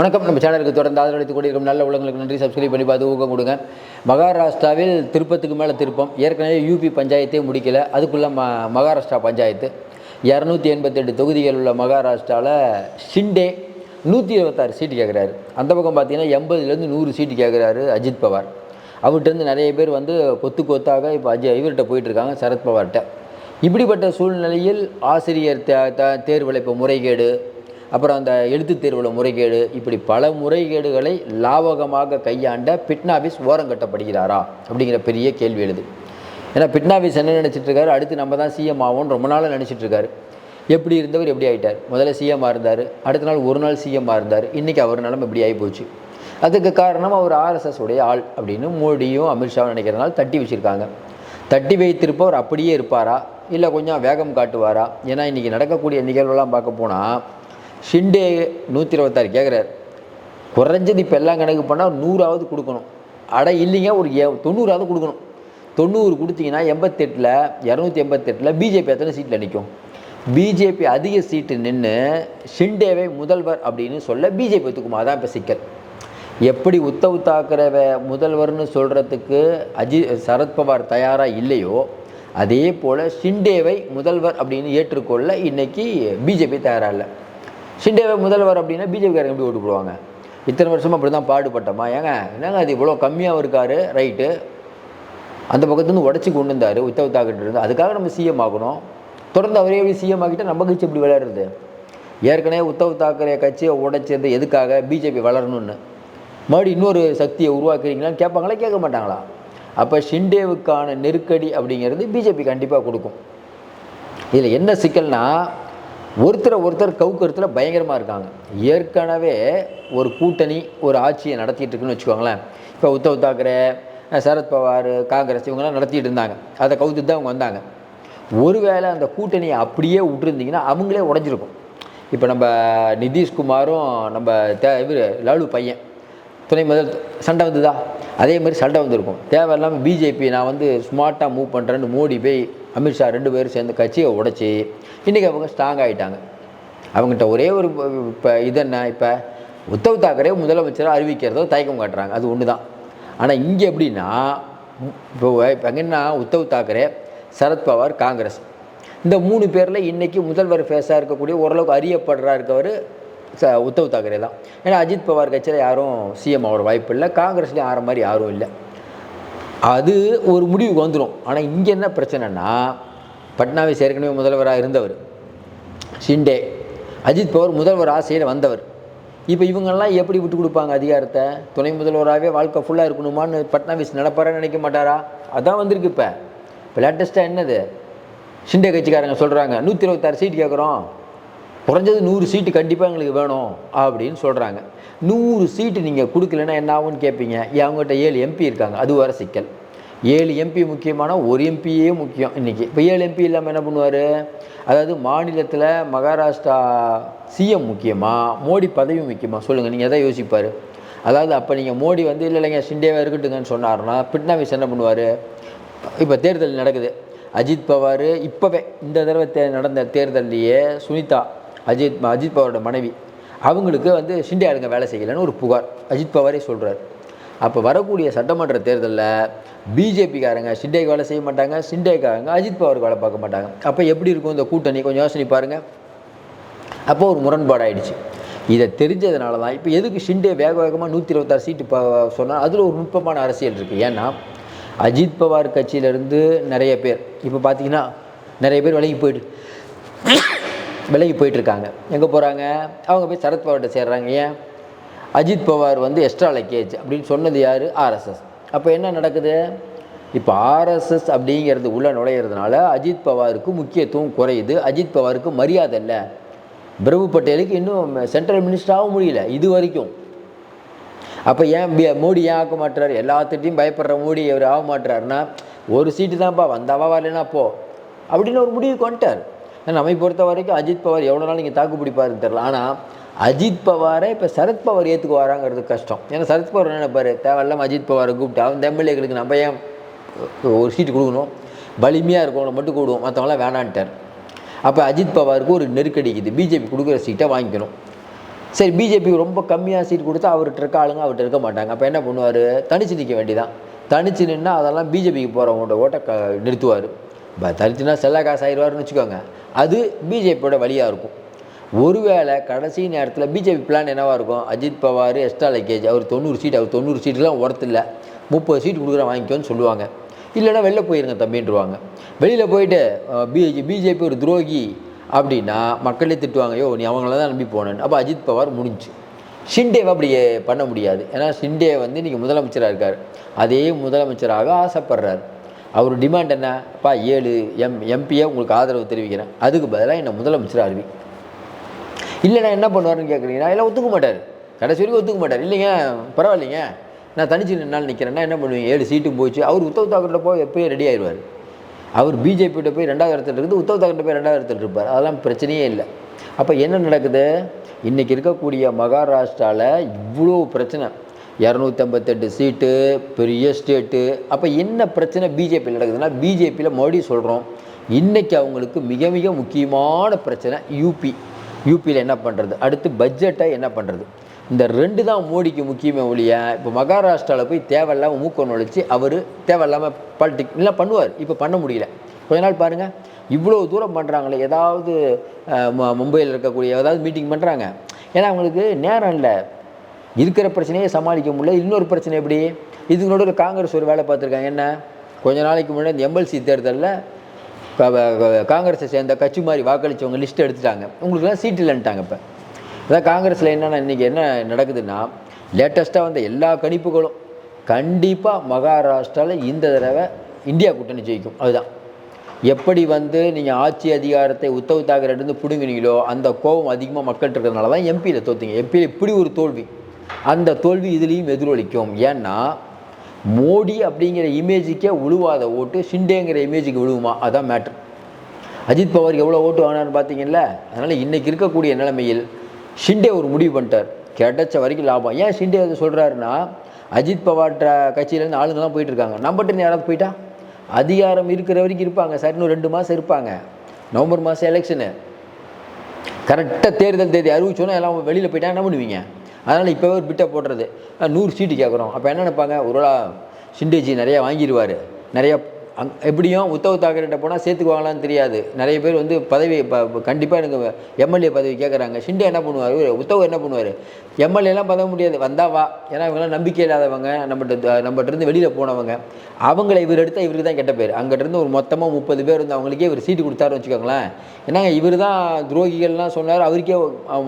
வணக்கம். நம்ம சேனலுக்கு தொடர்ந்து ஆதரவளித்துக் கொண்டிருக்கும் நல்ல உள்ளங்களுக்கு நன்றி. சப்ஸ்கிரைப் பண்ணி பார்த்து ஊக்கம் கொடுங்க. மகாராஷ்டிராவில் திருப்பத்துக்கு மேலே திருப்பம். ஏற்கனவே யூபி பஞ்சாயத்தே முடிக்கல. அதுக்குள்ளே ம மகாராஷ்டிரா பஞ்சாயத்து. இரநூத்தி எண்பத்தெட்டு தொகுதிகள் உள்ள மகாராஷ்டிராவில் ஷிண்டே நூற்றி இருபத்தாறு சீட்டு கேட்குறாரு அந்த பக்கம் பார்த்தீங்கன்னா எண்பதுலேருந்து நூறு சீட்டு கேட்குறாரு அஜித் பவார். அவர்கிட்டருந்து நிறைய பேர் வந்து கொத்து கொத்தாக இப்போ அஜய் இவர்கிட்ட போயிட்டுருக்காங்க சரத்பவார்கிட்ட. இப்படிப்பட்ட சூழ்நிலையில் ஆசிரியர் தே த முறைகேடு அப்புறம் அந்த எழுத்துத் தேர்வில் முறைகேடு இப்படி பல முறைகேடுகளை லாவகமாக கையாண்ட பிட்னாபிஸ் ஓரங்கட்டப்படுகிறாரா அப்படிங்கிற பெரிய கேள்வி எழுது. ஏன்னா பிட்னாபிஸ் என்ன நினச்சிட்டு இருக்காரு அடுத்து நம்ம தான் சிஎம் ஆகும்னு ரொம்ப நாளாக நினச்சிட்டு இருக்காரு எப்படி இருந்தவர் எப்படி ஆகிட்டார் முதல்ல சிஎம்மாக இருந்தார் அடுத்த நாள் ஒரு நாள் சிஎம்மாக இருந்தார் இன்றைக்கி அவர் நிலம இப்படி ஆகி போச்சு. அதுக்கு காரணம் அவர் ஆர்எஸ்எஸ் உடைய ஆள் அப்படின்னு மோடியும் அமித்ஷாவும் நினைக்கிறதுனால தட்டி வச்சுருக்காங்க. தட்டி வைத்திருப்பவர் அப்படியே இருப்பாரா? இல்லை கொஞ்சம் வேகம் காட்டுவாரா? ஏன்னா இன்றைக்கி நடக்கக்கூடிய நிகழ்வெல்லாம் பார்க்க போனால் ஷிண்டே நூற்றி இருபத்தாறு கேட்குறாரு குறைஞ்சது இப்போ எல்லாம் கணக்கு பண்ணால் நூறாவது கொடுக்கணும். அட இல்லைங்க ஒரு எ தொண்ணூறாவது கொடுக்கணும். தொண்ணூறு கொடுத்தீங்கன்னா எண்பத்தெட்டில் இரநூத்தி எண்பத்தெட்டில் பிஜேபி எத்தனை சீட்டில் நிற்கும் பிஜேபி அதிக சீட்டு நின்று ஷிண்டேவை முதல்வர் அப்படின்னு சொல்ல பிஜேபி ஒத்துக்குமா? அதான் இப்போ சிக்கல். எப்படி உத்தவ் தாக்கரவ முதல்வர்னு சொல்கிறதுக்கு அஜித் சரத்பவார் தயாராக இல்லையோ அதே போல் ஷிண்டேவை முதல்வர் அப்படின்னு ஏற்றுக்கொள்ள இன்றைக்கி பிஜேபி தயாராக இல்லை. ஷிண்டேவை முதல்வர் அப்படின்னா பிஜேபிக்காரங்க எப்படி ஓட்டு போடுவாங்க? இத்தனை வருஷமாக அப்படி தான் பாடுபட்டோமா? ஏங்க என்னங்க அது இவ்வளோ கம்மியாக இருக்காரு? ரைட்டு அந்த பக்கத்துலேருந்து உடச்சி கொண்டு வந்தார் உத்தவ் தாக்கிட்டு இருந்து. அதுக்காக நம்ம சிஎம் ஆகணும். தொடர்ந்து அவரே எப்படி சிஎம் ஆகிட்டால் நம்ம கட்சி எப்படி விளையாடுறது? ஏற்கனவே உத்தவ் தாக்கரே கட்சியை உடைச்சது எதுக்காக பிஜேபி வளரணும்னு. மறுபடியும் இன்னொரு சக்தியை உருவாக்குறீங்களான்னு கேட்பாங்களா கேட்க மாட்டாங்களா? அப்போ ஷிண்டேவுக்கான நெருக்கடி அப்படிங்கிறது பிஜேபி கண்டிப்பாக கொடுக்கும். இதில் என்ன சிக்கல்னால் ஒருத்தரை ஒருத்தர் கவுக்கருத்தில் பயங்கரமாக இருக்காங்க. ஏற்கனவே ஒரு கூட்டணி ஒரு ஆட்சியை நடத்திட்டு இருக்குன்னு வச்சுக்கோங்களேன். இப்போ உத்தவ் தாக்கரே சரத்பவார் காங்கிரஸ் இவங்கெல்லாம் நடத்திட்டு இருந்தாங்க. அதை கவுத்துட்டு தான் அவங்க வந்தாங்க. ஒருவேளை அந்த கூட்டணியை அப்படியே விட்டுருந்தீங்கன்னா அவங்களே உடஞ்சிருக்கும். இப்போ நம்ம நிதிஷ்குமாரும் நம்ம தே இவர் லாலு பையன் துணை முதல் சண்டை வந்ததா? அதே மாதிரி சண்டை வந்திருக்கும். தேவையில்லாமல் பிஜேபி நான் வந்து ஸ்மார்ட்டாக மூவ் பண்ணுறேன்னு மோடி போய் அமித்ஷா ரெண்டு பேரும் சேர்ந்து கட்சியை உடைச்சி இன்றைக்கி அவங்க ஸ்ட்ராங் ஆகிட்டாங்க அவங்ககிட்ட ஒரே ஒரு இப்போ இது என்ன இப்போ உத்தவ் தாக்கரே முதலமைச்சராக அறிவிக்கிறதோ தயக்கம் காட்டுறாங்க. அது ஒன்று தான் ஆனால் இங்கே எப்படின்னா இப்போ இப்போ எங்கன்னா உத்தவ் தாக்கரே சரத்பவார் காங்கிரஸ். இந்த மூணு பேரில் இன்றைக்கி முதல்வர் ஃபேஸாக இருக்கக்கூடிய ஓரளவுக்கு அறியப்படுறா இருக்கவர் ச உத்தவ் தாக்கரே தான். ஏன்னா அஜித் பவார் கட்சியில் யாரும் சிஎம் ஆகிற வாய்ப்பு இல்லை. காங்கிரஸ்லேயும் ஆகிற மாதிரி யாரும் இல்லை. அது ஒரு முடிவுக்கு வந்துடும் ஆனால் இங்கே என்ன பிரச்சனைனா பட்னாவிஸ் ஏற்கனவே முதல்வராக இருந்தவர். ஷிண்டே. அஜித் பவர் முதல்வர் ஆசையில் வந்தவர். இப்போ இவங்கெல்லாம் எப்படி விட்டு கொடுப்பாங்க அதிகாரத்தை? துணை முதல்வராகவே வாழ்க்கை ஃபுல்லாக இருக்கணுமான்னு பட்னாவிஸ் நடப்பாரா நினைக்க மாட்டாரா? அதான் வந்திருக்கு இப்போ. இப்போ லேட்டஸ்ட்டாக என்னது? ஷிண்டே கட்சிக்காரங்க சொல்கிறாங்க நூற்றி இருபத்தாறு சீட் கேட்குறோம் குறைஞ்சது நூறு சீட்டு கண்டிப்பாக எங்களுக்கு வேணும் அப்படின்னு சொல்கிறாங்க நூறு சீட்டு நீங்கள் கொடுக்கலன்னா என்ன ஆகும்னு கேட்பீங்க அவங்ககிட்ட ஏழு எம்பி இருக்காங்க. அது வர சிக்கல். ஏழு எம்பி முக்கியமான ஒரு எம்பியே முக்கியம் இன்றைக்கி இப்போ ஏழு எம்பி இல்லாமல் என்ன பண்ணுவார்? அதாவது மாநிலத்தில் மகாராஷ்டிரா சிஎம் முக்கியமாக மோடி பதவி முக்கியமாக சொல்லுங்கள் நீங்கள் எதை யோசிப்பார்? அதாவது அப்போ நீங்கள் மோடி வந்து இல்லை இல்லைங்க ஷிண்டேவாக இருக்கட்டுங்கன்னு சொன்னார்னா பிட்னாவிஸ் என்ன பண்ணுவார்? இப்போ தேர்தல் நடக்குது. அஜித் பவார் இப்போவே இந்த தடவை தே நடந்த தேர்தல்லையே சுனிதா அஜித் அஜித் பவாரோட மனைவி. அவங்களுக்கு வந்து ஷிண்டே வேலை செய்யலைன்னு ஒரு புகார். அஜித் பவாரே சொல்கிறார் அப்போ வரக்கூடிய சட்டமன்ற தேர்தலில் பிஜேபிக்காரங்க சிண்டேக்கு வேலை செய்ய மாட்டாங்க சிண்டேக்காரங்க அஜித் பவருக்கு வேலை பார்க்க மாட்டாங்க. அப்போ எப்படி இருக்கும் இந்த கூட்டணி? கொஞ்சம் யோசனை பாருங்கள் அப்போ ஒரு முரண்பாடாயிடுச்சு. இதை தெரிஞ்சதுனால தான் இப்போ எதுக்கு ஷிண்டே வேக வேகமாக நூற்றி இருபத்தாறு சீட்டு சொன்னால் அதில் ஒரு நுட்பமான அரசியல் இருக்குது ஏன்னா அஜித் பவார் கட்சியிலேருந்து நிறைய பேர் இப்போ பார்த்தீங்கன்னா நிறைய பேர் விலகி போயிட்டு விலகி போயிட்டுருக்காங்க. எங்கே போகிறாங்க அவங்க போய் சரத்பவார்கிட்ட சேர்றாங்க. ஏன்? அஜித் பவார் வந்து எக்ஸ்ட்ரா லக்கேஜ் அப்படின்னு சொன்னது யார்? ஆர்எஸ்எஸ் அப்போ என்ன நடக்குது? இப்போ ஆர்எஸ்எஸ் அப்படிங்கிறது உள்ளே நுழையிறதுனால அஜித் பவாருக்கு முக்கியத்துவம் குறையுது. அஜித் பவாருக்கு மரியாதை இல்லை. பிரபு பட்டேலுக்கு இன்னும் சென்ட்ரல் மினிஸ்டராகவும் முடியல இது வரைக்கும். அப்போ ஏன் பி- மோடி ஏன் ஆக்க மாட்டுறாரு எல்லாத்திட்டையும் பயப்படுற மோடி அவர் ஆக மாட்டுறாருன்னா ஒரு சீட்டு தான்ப்பா வந்தாவா வரலன்னா போ. அப்படின்னு ஒரு முடிவுக்கு வந்துட்டார். நம்மை பொறுத்த வரைக்கும் அஜித் பவார் எவ்வளோ நாள் நீங்கள் தாக்கு பிடிப்பாருன்னு தெரில ஆனால் அஜித் பவாரை இப்போ சரத் பவார் ஏற்றுக்கு வராங்கிறது கஷ்டம். ஏன்னா சரத் பவார் என்ன தேவையில்லாமல் அஜித் பவாரை கூப்பிட்டு அவன் எம்எல்ஏக்களுக்கு நம்ம ஏன் ஒரு சீட்டு கொடுக்கணும்? வலிமையாக இருக்கவங்களை மட்டும் கூடுவோம் மற்றவங்களாம் வேணான்ட்டார். அப்போ அஜித் பவாருக்கு ஒரு நெருக்கடிக்குது பிஜேபி கொடுக்குற சீட்டை வாங்கிக்கணும். சரி பிஜேபி ரொம்ப கம்மியாக சீட் கொடுத்தா அவர்கிட்ட இருக்க ஆளுங்க அவர்கிட்ட இருக்க மாட்டாங்க. அப்போ என்ன பண்ணுவார்? தனிச்சு நிற்க வேண்டியதான் தனிச்சு நின்னால் அதெல்லாம் பிஜேபிக்கு போகிறவங்களோட ஓட்டை க நிறுத்துவார். இப்போ தனிச்சுனா செல்ல காசு ஆயிடுவார்னு வச்சுக்கோங்க. அது பிஜேபியோட வழியாக இருக்கும். ஒருவேளை கடைசி நேரத்தில் பிஜேபி பிளான் என்னவாக இருக்கும்? Ajit Pawar extra luggage. அவர் தொண்ணூறு சீட் அவர் தொண்ணூறு சீட்டுலாம் ஒர்த்து இல்லை. முப்பது சீட் கொடுக்குற வாங்கிக்கோன்னு சொல்லுவாங்க. இல்லைன்னா வெளில போயிருங்க தம்பின்றுவாங்க. வெளியில் போயிட்டு பிஜே பிஜேபி ஒரு துரோகி அப்படின்னா மக்களே திட்டுவாங்க யோ நீ அவங்கள தான் நம்பி போனேன்னு. அப்போ அஜித் பவார் முடிஞ்சு. ஷிண்டேவை அப்படி பண்ண முடியாது. ஏன்னா ஷிண்டே வந்து இன்றைக்கி முதலமைச்சராக இருக்கார். அதே முதலமைச்சராக ஆசைப்படுறாரு. அவர் டிமாண்ட் என்ன? அப்பா ஏழு எம் எம்பியை உங்களுக்கு ஆதரவு தெரிவிக்கிறேன். அதுக்கு பதிலாக என்னை முதலமைச்சர் அறிவி இல்லைண்ணா என்ன பண்ணுவாருன்னு கேட்குறீங்கன்னா எல்லாம் ஒத்துக்க மாட்டார். கடைசி வரைக்கும் ஒத்துக்க மாட்டார். இல்லைங்க பரவாயில்லைங்க. நான் தனிச்சு நின்னால் நிற்கிறேன்னா என்ன பண்ணுவீங்க? ஏழு சீட்டும் போச்சு. அவர் உத்தவ் தாக்கர்கிட்ட போய் எப்போயே ரெடி ஆயிடுவார் அவர் பிஜேபிகிட்ட போய் ரெண்டாவது இடத்துல இருந்து உத்தவ் தாக்கர்கிட்ட போய் ரெண்டாவது இடத்துல இருப்பார். அதெல்லாம் பிரச்சனையே இல்லை. அப்போ என்ன நடக்குது? இன்றைக்கி இருக்கக்கூடிய மகாராஷ்டிராவில் இவ்வளோ பிரச்சனை. இரநூத்தம்பத்தெட்டு சீட்டு பெரிய ஸ்டேட்டு அப்போ என்ன பிரச்சனை பிஜேபியில் நடக்குதுன்னா பிஜேபியில் மறுபடியும் சொல்கிறோம் இன்றைக்கி அவங்களுக்கு மிக மிக முக்கியமான பிரச்சனை யூபி யூபியில் என்ன பண்ணுறது அடுத்து பட்ஜெட்டை என்ன பண்ணுறது இந்த ரெண்டு தான் மோடிக்கு முக்கியமே ஒழிய இப்போ மகாராஷ்டிராவில் போய் தேவையில்லாமல் மூக்க நுழைச்சி அவர் தேவையில்லாமல் பாலிட்டிக் இல்லை பண்ணுவார். இப்போ பண்ண முடியல. கொஞ்ச நாள் பாருங்கள் இவ்வளோ தூரம் பண்ணுறாங்களே ஏதாவது மும்பையில் இருக்கக்கூடிய ஏதாவது மீட்டிங் பண்ணுறாங்க ஏன்னா அவங்களுக்கு நேரம் இல்லை. இருக்கிற பிரச்சனையை சமாளிக்க முடியல. இன்னொரு பிரச்சனை எப்படி? இதுங்களோட ஒரு காங்கிரஸ் ஒரு வேலை பார்த்துருக்காங்க. என்ன? கொஞ்ச நாளைக்கு முன்னாடி இந்த எம்எல்சி தேர்தலில் காங்கிரஸை சேர்ந்த கட்சி மாதிரி வாக்களித்தவங்க லிஸ்ட் எடுத்துட்டாங்க. உங்களுக்குலாம் சீட் இல்லைன்ட்டாங்க இப்போ. அதான் காங்கிரஸில் என்னென்ன இன்றைக்கி என்ன நடக்குதுன்னா லேட்டஸ்ட்டாக வந்த எல்லா கணிப்புகளும் கண்டிப்பாக மகாராஷ்டிராவில் இந்த தடவை இந்தியா கூட்டணி ஜெயிக்கும். அதுதான். எப்படி வந்து நீங்கள் ஆட்சி அதிகாரத்தை உத்தவ் தாக்கரேட்டு பிடுங்கினீங்களோ அந்த கோபம் அதிகமாக மக்கள்கிட்ட இருக்கிறதுனால தான் எம்பியில் தோற்றுங்க எம்பியில் இப்படி ஒரு தோல்வி. அந்த தோல்வி இதுலேயும் எதிரொலிக்கும். ஏன்னா மோடி அப்படிங்கிற இமேஜுக்கே உழுவாத ஓட்டு ஷிண்டேங்கிற இமேஜுக்கு விழுவுமா அதான் மேட்ரு அஜித் பவார் எவ்வளோ ஓட்டு வாங்கினார்னு பார்த்தீங்கல்ல அதனால் இன்றைக்கி இருக்கக்கூடிய நிலைமையில் ஷிண்டே ஒரு முடிவு பண்ணிட்டார். கிடைச்ச வரைக்கும் லாபம். ஏன் ஷிண்டே அதை சொல்கிறாருன்னா அஜித் பவார் கட்சியிலேருந்து ஆளுங்கெல்லாம் போயிட்டு இருக்காங்க. நம்மகிட்ட யாராவது போயிட்டா? அதிகாரம் இருக்கிற வரைக்கும் இருப்பாங்க. சார் இன்னும் ரெண்டு மாதம் இருப்பாங்க. நவம்பர் மாதம் எலெக்ஷனு கரெக்டாக தேர்தல் தேதி அறிவிச்சோன்னா எல்லாம் வெளியில் போயிட்டா என்ன பண்ணுவீங்க? அதனால் இப்போவே ஒரு பிட்டை போடுறது. நூறு சீட்டு கேட்குறோம் அப்போ என்ன நினைப்பாங்க ஒரு சிண்டேஜி நிறையா வாங்கிடுவார் நிறையா அங் எப்படியும் உத்தவ் தாக்கரேட்ட போனால் சேர்த்துக்குவாங்களான்னு தெரியாது. நிறைய பேர் வந்து பதவி இப்போ கண்டிப்பாக எனக்கு எம்எல்ஏ பதவி கேட்குறாங்க ஷிண்டே என்ன பண்ணுவார்? உத்தவ் என்ன பண்ணுவார்? எம்எல்ஏலாம் பதவ முடியாது. வந்தா வா. ஏன்னா இவங்கெல்லாம் நம்பிக்கை இல்லாதவங்க. நம்மகிட்ட நம்மகிட்ட இருந்து வெளியில் போனவங்க. அவங்கள இவர் எடுத்தால் இவருக்கு தான் கெட்ட பேர். அங்கிட்டருந்து ஒரு மொத்தமாக முப்பது பேர் வந்து அவங்களுக்கே இவர் சீட்டு கொடுத்தாருன்னு வச்சுக்கோங்களேன். என்னங்க இவர் தான் துரோகிகள்லாம் சொன்னார். அவருக்கே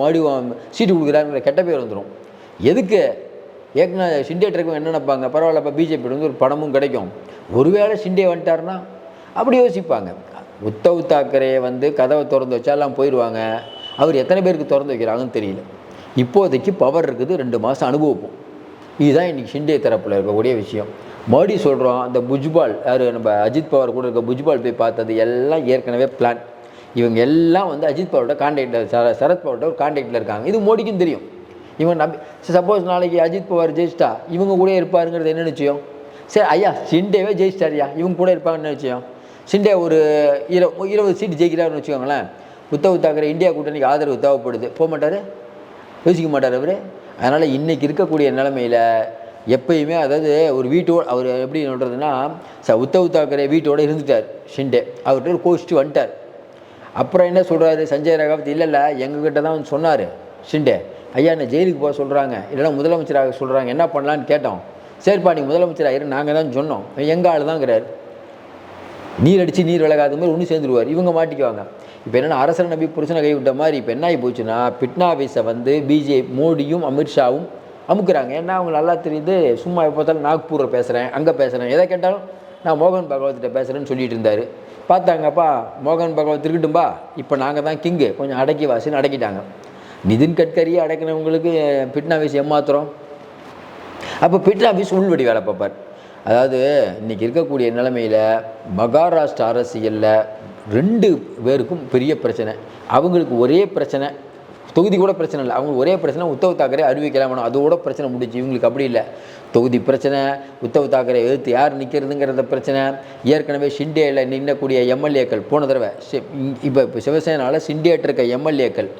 மறுபடியும் சீட்டு கொடுக்குறாருங்கிற கெட்ட பேர் வந்துடும் எதுக்கு? ஏற்கனவே ஷிண்டே என்ன நினைப்பாங்க? பரவாயில்ல இப்போ பிஜேபி வந்து ஒரு பணமும் கிடைக்கும். ஒருவேளை ஷிண்டே வந்துட்டாருன்னா அப்படி யோசிப்பாங்க. உத்தவ் தாக்கரே வந்து கதவை திறந்து வச்சா எல்லாம் போயிடுவாங்க. அவர் எத்தனை பேருக்கு திறந்து வைக்கிறாங்கன்னு தெரியல. இப்போதைக்கு பவர் இருக்குது ரெண்டு மாதம் அனுபவிப்போம். இதுதான் இன்றைக்கி ஷிண்டே தரப்பில் இருக்கக்கூடிய விஷயம். மறுபடி சொல்கிறோம் அந்த புஜ்பால் யார் நம்ம அஜித் பவார் கூட இருக்க புஜ்பால் போய் பார்த்தது எல்லாம் ஏற்கனவே பிளான் இவங்க எல்லாம் வந்து அஜித் பவாரோட கான்டாக்டில் சர சரத் பவாரோட ஒரு கான்டாக்டில் இருக்காங்க. இது மோடிக்கும் தெரியும். இவன் நம்பி சப்போஸ் நாளைக்கு அஜித் பவார் ஜெயிச்சிட்டா இவங்க கூட இருப்பாருங்கிறது என்ன நிச்சயம்? சரி ஐயா ஷிண்டேவே ஜெயிச்சிட்டாரியா இவங்க கூட இருப்பாங்கன்னு வச்சோம் சிண்டே ஒரு இரு இருபது சீட் ஜெயிக்கிறாருன்னு வச்சுக்கோங்களேன். உத்தவ் தாக்கரே இந்தியா கூட்டணிக்கு ஆதரவு தேவைப்படுது. போக மாட்டார்? யோசிக்க மாட்டார் அவர்? அதனால் இன்றைக்கி இருக்கக்கூடிய நிலமையில் எப்பயுமே அதாவது ஒரு வீட்டோடு அவர் எப்படி சொல்கிறதுனா ச உத்தவ் தாக்கரே வீட்டோட இருந்துட்டார் ஷிண்டே அவர்கிட்ட ஒரு வந்துட்டார். அப்புறம் என்ன சொல்கிறாரு சஞ்சய் ராகவத் இல்லை இல்லை எங்ககிட்ட தான் வந்து சொன்னார் ஷிண்டே ஐயா என்ன ஜெயிலுக்கு போக சொல்கிறாங்க இல்லைன்னா முதலமைச்சராக சொல்கிறாங்க என்ன பண்ணலான்னு கேட்டோம். சரிப்பா நீ முதலமைச்சர் ஆயிரு நாங்கள் தான் சொன்னோம். எங்கள் ஆள் தாங்கிறார். நீர் அடித்து நீர் விலகாத மாதிரி ஒன்று சேர்ந்துருவார். இவங்க மாட்டிக்குவாங்க. இப்போ என்னென்னா அரசரை நம்பி புருஷனை கைவிட்ட மாதிரி இப்போ என்ன ஆகி போச்சுன்னா பிட்னாவிஸை வந்து பிஜே மோடியும் அமித்ஷாவும் அமுக்குறாங்க. ஏன்னா அவங்க நல்லா தெரியுது சும்மா எப்போ பார்த்தாலும் நாக்பூரில் பேசுகிறேன் அங்கே பேசுகிறேன் எதை கேட்டாலும் நான் மோகன் பகவத்திட்ட பேசுகிறேன்னு சொல்லிட்டு இருந்தார். பார்த்தாங்கப்பா மோகன் பகவத் இருக்கட்டும்பா. இப்போ நாங்கள் தான் கிங்கு. கொஞ்சம் அடக்கி வாசின்னு அடக்கிட்டாங்க. நிதின் கட்கரியை அடக்கினவங்களுக்கு பிட்னாவிஸ் ஏமாத்துறோம். அப்போ பிட்ராபிஸ் உள்வெடி வேலை பார்ப்பார். அதாவது இன்றைக்கி இருக்கக்கூடிய நிலைமையில் மகாராஷ்டிரா அரசியலில் ரெண்டு பேருக்கும் பெரிய பிரச்சனை. அவங்களுக்கு ஒரே பிரச்சனை தொகுதி கூட பிரச்சனை இல்லை. அவங்க ஒரே பிரச்சனை உத்தவ் தாக்கரே அறிவிக்கலாம் வேணும் அதோட பிரச்சனை முடிச்சு இவங்களுக்கு அப்படி இல்லை. தொகுதி பிரச்சனை உத்தவ் தாக்கரே எதிர்த்து யார் நிற்கிறதுங்கிறத பிரச்சனை. ஏற்கனவே ஷிண்டேயில் நின்னக்கூடிய எம்எல்ஏக்கள் போன தடவை இப்போ இப்போ சிவசேனாவில் சிண்டேட் இருக்க எம்எல்ஏக்கள்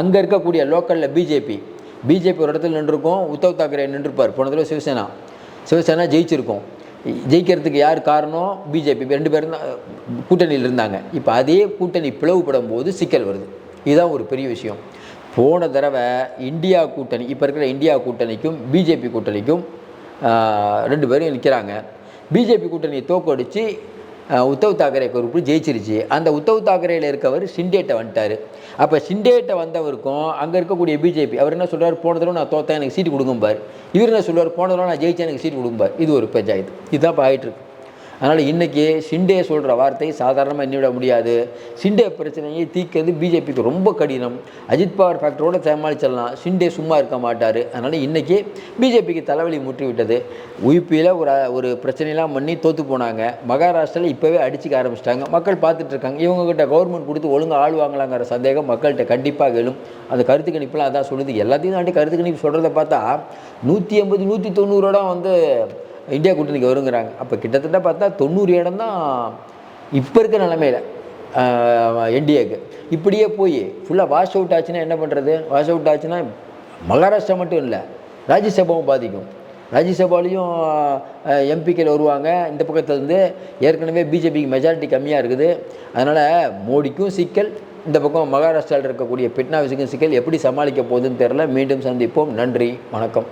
அங்கே இருக்கக்கூடிய லோக்கலில் பிஜேபி பிஜேபி ஒரு இடத்துல நின்றுருக்கோம் உத்தவ் தாக்கரே நின்றுப்பார் போன தடவை சிவசேனா. சிவசேனா ஜெயிச்சிருக்கோம். ஜெயிக்கிறதுக்கு யார் காரணம்? பிஜேபி ரெண்டு பேரும் தான் கூட்டணியில் இருந்தாங்க. இப்போ அதே கூட்டணி பிளவுபடும் போது சிக்கல் வருது. இதுதான் ஒரு பெரிய விஷயம். போன தடவை இந்தியா கூட்டணி இப்போ இருக்கிற இந்தியா கூட்டணிக்கும் பிஜேபி கூட்டணிக்கும் ரெண்டு பேரும் நிற்கிறாங்க பிஜேபி கூட்டணியை தோக்கடிச்சு உத்தவ் தாக்கரே குறிப்பு ஜெயிச்சிருச்சு. அந்த உத்தவ் தாக்கரேல இருக்கவர் ஷிண்டேட்டை வந்துட்டார். அப்போ ஷிண்டேட்டை வந்தவருக்கும் அங்கே இருக்கக்கூடிய பிஜேபி அவர் என்ன சொல்கிறார் போனதில் நான் தோத்தேன் எனக்கு சீட்டு கொடுங்கம்பார். இவர் என்ன சொல்வார் போனதில் நான் ஜெயிச்சேன் எனக்கு சீட்டு கொடுங்கம்பார். இது ஒரு பஞ்சாயத்து இதுதான் இப்போ ஆயிட்டு இருக்கு. அதனால் இன்றைக்கி ஷிண்டே சொல்கிற வார்த்தை சாதாரணமாக எண்ணிவிட முடியாது. ஷிண்டே பிரச்சனையை தீர்க்கிறது பிஜேபிக்கு ரொம்ப கடினம். அஜித் பவர் ஃபேக்டரோடு சமாளிச்சிடலாம். ஷிண்டே சும்மா இருக்க மாட்டார். அதனால் இன்றைக்கி பிஜேபிக்கு தலைவலி முற்றி விட்டது ஒரு ஒரு பிரச்சனையெல்லாம் பண்ணி தோற்று போனாங்க. மகாராஷ்டிராவில் இப்போவே அடிச்சுக்க ஆரம்பிச்சிட்டாங்க. மக்கள் பார்த்துட்ருக்காங்க இவங்ககிட்ட கவர்மெண்ட் கொடுத்து ஒழுங்காக ஆளுவாங்களாங்கிற சந்தேகம் மக்கள்கிட்ட கண்டிப்பாக எழும். அந்த கருத்து கணிப்புலாம் அதான் சொல்லுது. எல்லாத்தையும் தாண்டி கருத்து கணிப்பு சொல்கிறத பார்த்தா நூற்றி ஐம்பது நூற்றி தொண்ணூறோட வந்து இந்தியா கூட்டணிக்கு வருங்கிறாங்க. அப்போ கிட்டத்தட்ட பார்த்தா தொண்ணூறு இடம் தான் இப்போ இருக்க நிலமையில் என்டிஏக்கு. இப்படியே போய் ஃபுல்லாக வாஷ் அவுட் ஆச்சுன்னா என்ன பண்ணுறது வாஷ் அவுட் ஆச்சுன்னா மகாராஷ்டிரா மட்டும் இல்லை ராஜ்யசபாவும் பாதிக்கும். ராஜ்யசபாலையும் எம்பிக்கள் வருவாங்க. இந்த பக்கத்துலேருந்து ஏற்கனவே பிஜேபிக்கு மெஜாரிட்டி கம்மியாக இருக்குது. அதனால் மோடிக்கும் சிக்கல் இந்த பக்கம் மகாராஷ்டிராவில் இருக்கக்கூடிய பிட்னாவிஸுக்கும் சிக்கல். எப்படி சமாளிக்க போகுதுன்னு தெரில மீண்டும் சந்திப்போம். நன்றி. வணக்கம்.